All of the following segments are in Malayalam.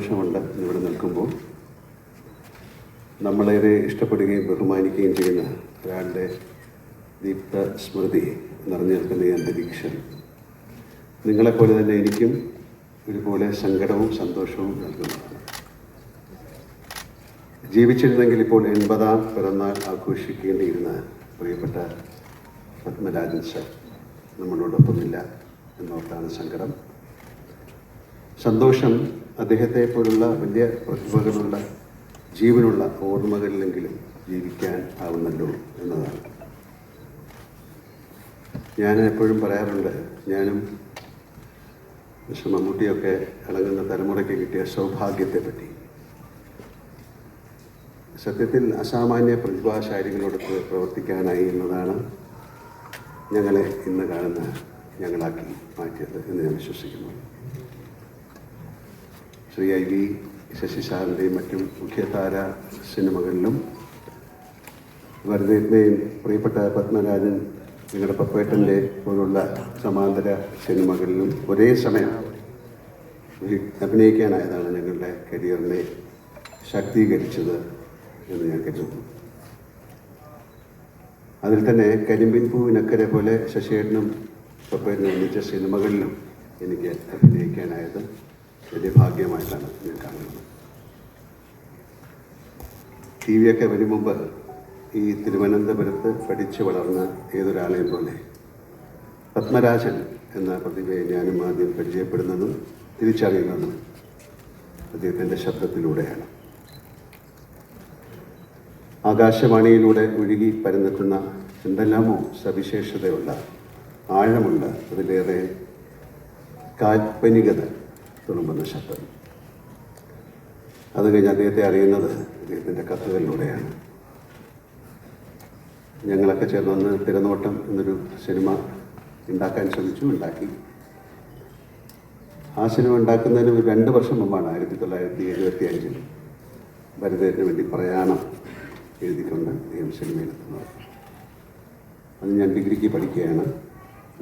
സന്തോഷമുണ്ട് ഇവിടെ നിൽക്കുമ്പോൾ. നമ്മളേറെ ഇഷ്ടപ്പെടുകയും ബഹുമാനിക്കുകയും ചെയ്യുന്ന ഒരാളുടെ ദീപ്ത സ്മൃതി നിറഞ്ഞു നിൽക്കുന്ന ഈ അന്തരീക്ഷം. നിങ്ങളെപ്പോലെ തന്നെ എനിക്കും ഒരുപോലെ സങ്കടവും സന്തോഷവും നൽകുന്നതാണ്. ജീവിച്ചിരുന്നെങ്കിൽ ഇപ്പോൾ എൺപതാം പിറന്നാൾ ആഘോഷിക്കേണ്ടിയിരുന്ന പ്രിയപ്പെട്ട പത്മരാജൻ സർ നമ്മളോടൊപ്പമില്ല എന്നോർത്താണ് സങ്കടം. സന്തോഷം അദ്ദേഹത്തെ പോലുള്ള വലിയ പ്രതിഭകളുള്ള ജീവനുള്ള ഓർമ്മകളിലെങ്കിലും ജീവിക്കാൻ ആവുന്നല്ലോ എന്നതാണ്. ഞാൻ എപ്പോഴും പറയാറുണ്ട് ഞാനും മിസ്റ്റർ മമ്മൂട്ടിയൊക്കെ ഇളങ്ങുന്ന തലമുറയ്ക്ക് കിട്ടിയ സൗഭാഗ്യത്തെ പറ്റി സത്യത്തിൽ അസാമാന്യ പ്രതിഭാശാലികളോടൊത്ത് പ്രവർത്തിക്കാനായി എന്നതാണ് ഞങ്ങളെ ഇന്ന് കാണുന്ന ഞങ്ങളാക്കി മാറ്റിയത് എന്ന് ഞാൻ വിശ്വസിക്കുന്നു. ശ്രീ ഐ വി ശശി മറ്റും മുഖ്യധാര സിനിമകളിലും വരദേവിന്റെയും പ്രിയപ്പെട്ട പത്മരാജൻ നിങ്ങളുടെ പപ്പേട്ടന്റെ പോലുള്ള സമാന്തര സിനിമകളിലും ഒരേ സമയം അഭിനയിക്കാനായതാണ് ഞങ്ങളുടെ കരിയറിനെ ശാക്തീകരിച്ചത് എന്ന് ഞാൻ കരുതുന്നു. അതിൽ തന്നെ കരിമ്പിൻ പൂവിനക്കരെ പോലെ ശശിയേട്ടനും പപ്പേട്ടനും ഒന്നിച്ച സിനിമകളിലും എനിക്ക് അഭിനയിക്കാനായത് വലിയ ഭാഗ്യമായിട്ടാണ് ഞാൻ കാണുന്നത്. ടി വിയൊക്കെ വരും മുമ്പ് ഈ തിരുവനന്തപുരത്ത് പഠിച്ചു വളർന്ന ഏതൊരാളെയും പോലെ പത്മരാജൻ എന്ന പ്രതിഭയെ ഞാനും ആദ്യം പരിചയപ്പെടുന്നതും തിരിച്ചറിയുന്നതും അദ്ദേഹത്തിന്റെ ശബ്ദത്തിലൂടെയാണ്. ആകാശവാണിയിലൂടെ ഒഴുകി പരന്നെത്തുന്ന എന്തെല്ലാമോ സവിശേഷതയുള്ള ആഴമുള്ള അതിലേറെ കാൽപ്പനികത തുളുമ്പുന്ന ശബ്ദം. അത് കഴിഞ്ഞ് അദ്ദേഹത്തെ അറിയുന്നത് അദ്ദേഹത്തിന്റെ കത്തുകളിലൂടെയാണ്. ഞങ്ങളൊക്കെ ചേർന്ന് വന്ന് തിരനോട്ടം എന്നൊരു സിനിമ ഉണ്ടാക്കാൻ ശ്രമിച്ചു ഉണ്ടാക്കി. ആ സിനിമ ഉണ്ടാക്കുന്നതിന് ഒരു രണ്ട് വർഷം മുമ്പാണ് ആയിരത്തി തൊള്ളായിരത്തി എഴുപത്തി അഞ്ചിൽ ഭരതേറ്റിന് വേണ്ടി പ്രയാണം എഴുതിക്കൊണ്ട് അദ്ദേഹം സിനിമയിലെത്തുന്നത് അത് ഞാൻ ഡിഗ്രിക്ക് പഠിക്കുകയാണ്.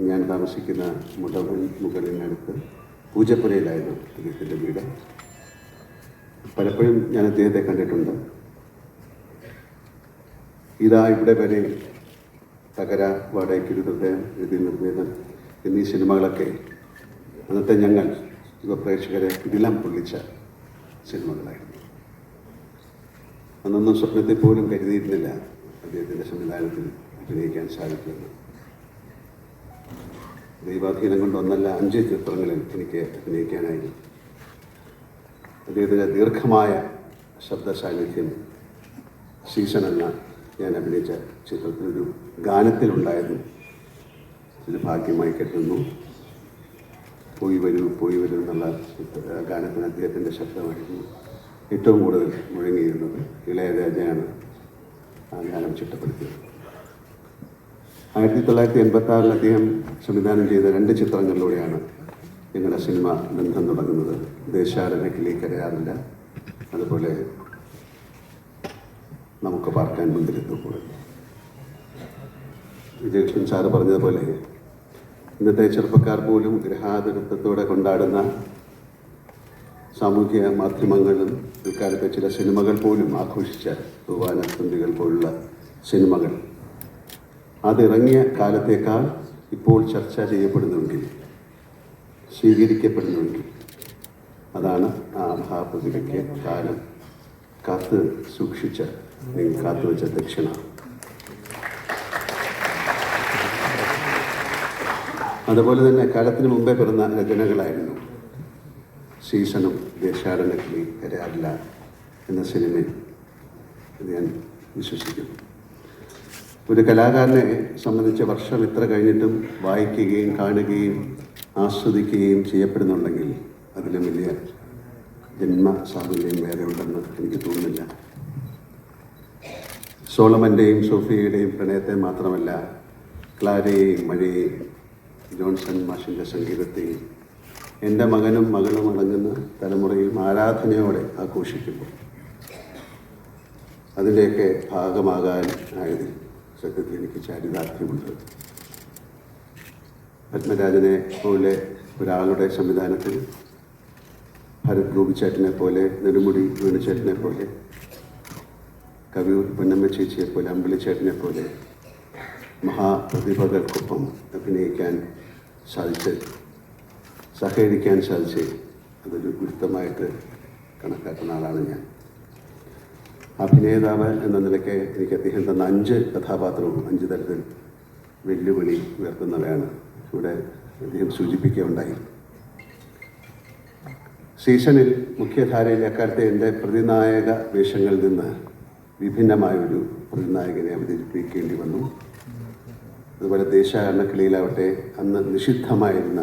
ഞാൻ താമസിക്കുന്ന മുടവൻ മുകളിനടുത്ത് പൂജപ്പുരയിലായിരുന്നു അദ്ദേഹത്തിന്റെ വീട്. പലപ്പോഴും ഞാൻ അദ്ദേഹത്തെ കണ്ടിട്ടുണ്ട്. ഇതാ ഇവിടെ വരെ തകര വാടകയ്ക്കൊരു ഹൃദയം എഴുതി നിർവേദം എന്നീ സിനിമകളൊക്കെ അന്നത്തെ ഞങ്ങൾ യുവ പ്രേക്ഷകരെ ഇതിലം പൊള്ളിച്ച സിനിമകളായിരുന്നു. അന്നൊന്നും സ്വപ്നത്തിൽ പോലും കരുതിയിരുന്നില്ല അദ്ദേഹത്തിന്റെ സംവിധാനത്തിൽ അഭിനയിക്കാൻ സാധിക്കുമെന്ന് ദൈവാധീനം കൊണ്ട് ഒന്നല്ല അഞ്ച് ചിത്രങ്ങളിൽ എനിക്ക് അഭിനയിക്കാനായി. അദ്ദേഹത്തിന്റെ ദീർഘമായ ശബ്ദ സാന്നിധ്യം സീസൺ എന്ന ഞാൻ അഭിനയിച്ച ചിത്രത്തിലൊരു ഗാനത്തിലുണ്ടായിരുന്നു ഒരു ഭാഗ്യമായി കെട്ടുന്നു. പോയി വരൂ പോയി വരൂ എന്നുള്ള ഗാനത്തിന് അദ്ദേഹത്തിന്റെ ശബ്ദമായിരുന്നു ഏറ്റവും കൂടുതൽ മുഴങ്ങിയിരുന്നത്. ഇളയരാജയാണ് ആ ഗാനം ചിട്ടപ്പെടുത്തിയത്. ആയിരത്തി തൊള്ളായിരത്തി എൺപത്തി ആറിൽ അദ്ദേഹം സംവിധാനം ചെയ്ത രണ്ട് ചിത്രങ്ങളിലൂടെയാണ് ഞങ്ങളുടെ സിനിമ ബന്ധം തുടങ്ങുന്നത്. ദേശാടനക്കിളി കരയാറില്ല അതുപോലെ നമുക്ക് പാർക്കാൻ മുന്തിരിത്തുമ്പോൾ വിജയകൃഷ്ണൻ സാറ് പറഞ്ഞതുപോലെ ഇന്നത്തെ ചെറുപ്പക്കാർ പോലും ഗ്രഹാതിരത്വത്തോടെ കൊണ്ടാടുന്ന സാമൂഹ്യ മാധ്യമങ്ങളും ഇക്കാലത്തെ ചില സിനിമകൾ പോലും ആഘോഷിച്ച തൂവാനത്തുണ്ടികൾ പോലുള്ള സിനിമകൾ അതിറങ്ങിയ കാലത്തേക്കാൾ ഇപ്പോൾ ചർച്ച ചെയ്യപ്പെടുന്നുവെങ്കിൽ സ്വീകരിക്കപ്പെടുന്നുവെങ്കിൽ അതാണ് ആ മഹാപ്രതിഭയ്ക്ക് കാലം. കാത്ത് സൂക്ഷിച്ച അല്ലെങ്കിൽ കാത്തുവച്ച ദക്ഷിണ. അതുപോലെ തന്നെ കാലത്തിന് മുമ്പേ പിറന്ന രചനകളായിരുന്നു സീസണും ദേശാടനക്കിളി കരാറില്ല എന്ന സിനിമയും ഞാൻ വിശ്വസിക്കുന്നു. ഒരു കലാകാരനെ സംബന്ധിച്ച വർഷം ഇത്ര കഴിഞ്ഞിട്ടും വായിക്കുകയും കാണുകയും ആസ്വദിക്കുകയും ചെയ്യപ്പെടുന്നുണ്ടെങ്കിൽ അതിലും വലിയ ജന്മ സാഹചര്യം വേറെ ഉണ്ടെന്ന് എനിക്ക് തോന്നുന്നില്ല. സോളമന്റെയും സോഫിയയുടെയും പ്രണയത്തെ മാത്രമല്ല ക്ലാരയെയും മഴയെയും ജോൺസൺ മാഷിന്റെ സംഗീതത്തെയും എന്റെ മകനും മകളും അടങ്ങുന്ന തലമുറയും ആരാധനയോടെ ആഘോഷിക്കുമ്പോൾ അതിന്റെയൊക്കെ ഭാഗമാകാൻ ആയതിൽ സത്യത്തിൽ എനിക്ക് ചാരിതാർത്ഥ്യമുണ്ട് പത്മരാജനെ പോലെ ഒരാളുടെ സംവിധാനത്തിൽ ഭരത് ഗോപിച്ചേട്ടനെ പോലെ നെടുമുടി വേണുചേട്ടനെ പോലെ കവിയൂർ പൊന്നമ്മ ചേച്ചിയെ പോലെ അമ്പിളിച്ചേട്ടനെ പോലെ മഹാപ്രതിഭകൾക്കൊപ്പം അഭിനയിക്കാൻ സാധിച്ച് സഹകരിക്കാൻ സാധിച്ച് അതൊരു ഗുരുത്തമായിട്ട് കണക്കാക്കുന്ന ആളാണ് ഞാൻ. അഭിനേതാവ് എന്ന നിലയ്ക്ക് എനിക്ക് അദ്ദേഹം തന്ന അഞ്ച് കഥാപാത്രവും അഞ്ച് തരത്തിൽ വെല്ലുവിളി ഉയർത്തുന്നവയാണ് ഇവിടെ അദ്ദേഹം സൂചിപ്പിക്കുകയുണ്ടായി. സീസണിൽ മുഖ്യധാരയിൽ അക്കാലത്തെ എന്റെ പ്രതിനായക വേഷങ്ങളിൽ നിന്ന് വിഭിന്നമായൊരു പ്രതിനായകനെ അവതരിപ്പിക്കേണ്ടി വന്നു. അതുപോലെ ദേശാടനക്കിളിയിലാവട്ടെ അന്ന് നിഷിദ്ധമായിരുന്ന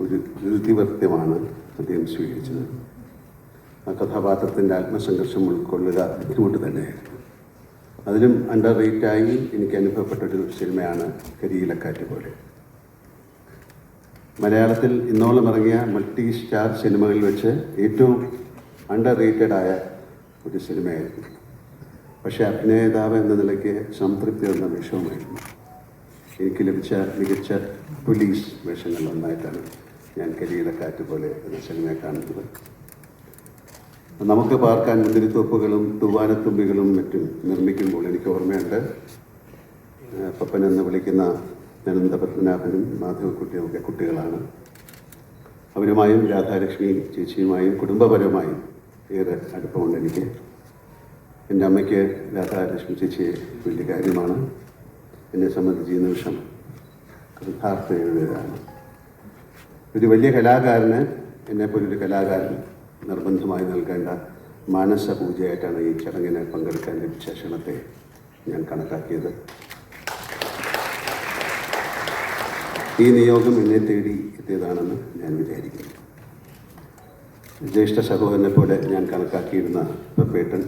ഒരു കൃതിവൃത്യമാണ് അദ്ദേഹം സ്വീകരിച്ചത്. ആ കഥാപാത്രത്തിന്റെ ആത്മസംഘർഷം ഉൾക്കൊള്ളുക ബുദ്ധിമുട്ട് തന്നെയായിരുന്നു അതിലും അണ്ടർ റേറ്റായി എനിക്ക് അനുഭവപ്പെട്ടൊരു സിനിമയാണ് കരിയിലക്കാറ്റ് പോലെ. മലയാളത്തിൽ ഇന്നോളം ഇറങ്ങിയ മൾട്ടി സ്റ്റാർ സിനിമകളിൽ വെച്ച് ഏറ്റവും അണ്ടർ റേറ്റഡ് ആയ ഒരു സിനിമയായിരുന്നു. പക്ഷേ അഭിനേതാവ് എന്ന നിലയ്ക്ക് സംതൃപ്തി എന്ന വേഷവുമായിരുന്നു. എനിക്ക് ലഭിച്ച മികച്ച പോലീസ് വേഷങ്ങളിൽ ഒന്നായിട്ടാണ് ഞാൻ കരിയിലക്കാറ്റ് പോലെ എന്ന സിനിമയെ കാണുന്നത്. നമുക്ക് പാർക്കാൻ മുന്തിരിത്തോപ്പുകളും തൂവാനത്തുമ്പികളും മറ്റും നിർമ്മിക്കുമ്പോൾ എനിക്ക് ഓർമ്മയുണ്ട്. പപ്പൻ എന്ന് വിളിക്കുന്ന അനന്തപത്മനാഭനും മാധവക്കുട്ടിയും ഒക്കെ കുട്ടികളാണ്. അവരുമായും രാധാലക്ഷ്മി ചേച്ചിയുമായും കുടുംബപരമായും ഏറെ അടുപ്പമുണ്ട് എനിക്ക്. എന്റെ അമ്മയ്ക്ക് രാധാലക്ഷ്മി ചേച്ചിയെ വലിയ കാര്യമാണ്. എന്നെ സംബന്ധിച്ച് ഈ നിമിഷം കൃതാർത്ഥതയുടേതാണ് ഒരു വലിയ കലാകാരന് എന്നെപ്പോലൊരു കലാകാരൻ നിർബന്ധമായി നൽകേണ്ട മാനസ പൂജയായിട്ടാണ് ഈ ചടങ്ങിനെ പങ്കെടുക്കാൻ ലഭിച്ച ക്ഷണത്തെ ഞാൻ കണക്കാക്കിയത്. ഈ നിയോഗം എന്നെ തേടി എത്തിയതാണെന്ന് ഞാൻ വിചാരിക്കുന്നു. ജ്യേഷ്ഠ സഹോദരനെ പോലെ ഞാൻ കണക്കാക്കിയിരുന്ന പേട്ടൻ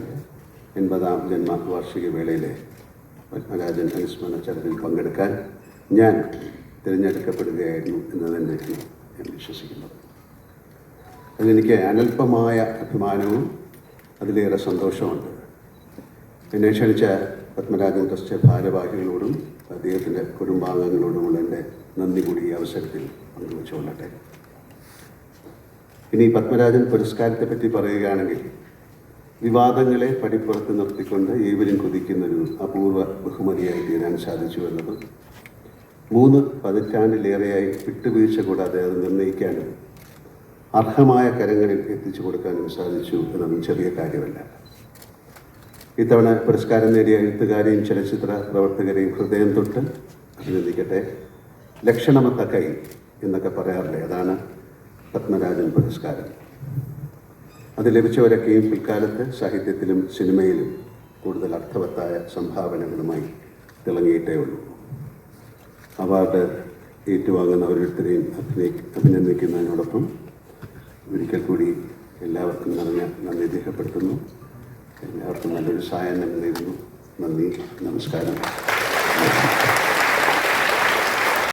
എൺപതാം ജന്മ വാർഷിക വേളയിലെ പത്മരാജൻ അനുസ്മരണ ചടങ്ങിൽ പങ്കെടുക്കാൻ ഞാൻ തിരഞ്ഞെടുക്കപ്പെടുകയായിരുന്നു എന്ന് തന്നെയാണ് ഞാൻ വിശ്വസിക്കുന്നത് അതിലെനിക്ക് അനൽപമായ അഭിമാനവും അതിലേറെ സന്തോഷമുണ്ട് എന്നെ ക്ഷണിച്ച പത്മരാജൻ ട്രസ്റ്റ് ഭാരവാഹികളോടും അദ്ദേഹത്തിന്റെ കുടുംബാംഗങ്ങളോടുമുള്ള എന്റെ നന്ദി കൂടി ഈ അവസരത്തിൽ പങ്കുവച്ചുകൊള്ളട്ടെ ഇനി പത്മരാജൻ പുരസ്കാരത്തെ പറ്റി പറയുകയാണെങ്കിൽ വിവാദങ്ങളെ പടിപ്പുറത്ത് നിർത്തിക്കൊണ്ട് ഏവരും കൊതിക്കുന്നൊരു അപൂർവ ബഹുമതിയായി തീരാൻ സാധിച്ചു എന്നത് മൂന്ന് പതിറ്റാണ്ടിലേറെയായി വിട്ടുവീഴ്ച കൂടാതെ അത് നിർണയിക്കാനും അർഹമായ കരങ്ങളിൽ എത്തിച്ചു കൊടുക്കാനും സാധിച്ചു എന്നതും ചെറിയ കാര്യമല്ല. ഇത്തവണ പുരസ്കാരം നേടിയ എഴുത്തുകാരെയും ചലച്ചിത്ര പ്രവർത്തകരെയും ഹൃദയം തൊട്ട് അഭിനന്ദിക്കട്ടെ. ലക്ഷണമത്ത കൈ എന്നൊക്കെ പറയാറില്ലേ? അതാണ് പത്മരാജൻ പുരസ്കാരം. അത് ലഭിച്ചവരൊക്കെയും പിൽക്കാലത്ത് സാഹിത്യത്തിലും സിനിമയിലും കൂടുതൽ അർത്ഥവത്തായ സംഭാവനകളുമായി തിളങ്ങിയിട്ടേ ഉള്ളൂ. അവാർഡ് ഏറ്റുവാങ്ങുന്ന ഓരോരുത്തരെയും അഭിനയി അഭിനന്ദിക്കുന്നതിനോടൊപ്പം ഒരിക്കൽ കൂടി എല്ലാവർക്കും നിറഞ്ഞ നന്ദി രേഖപ്പെടുത്തുന്നു. എല്ലാവർക്കും നല്ലൊരു സഹായം നൽകുന്നു നന്ദി നമസ്കാരം.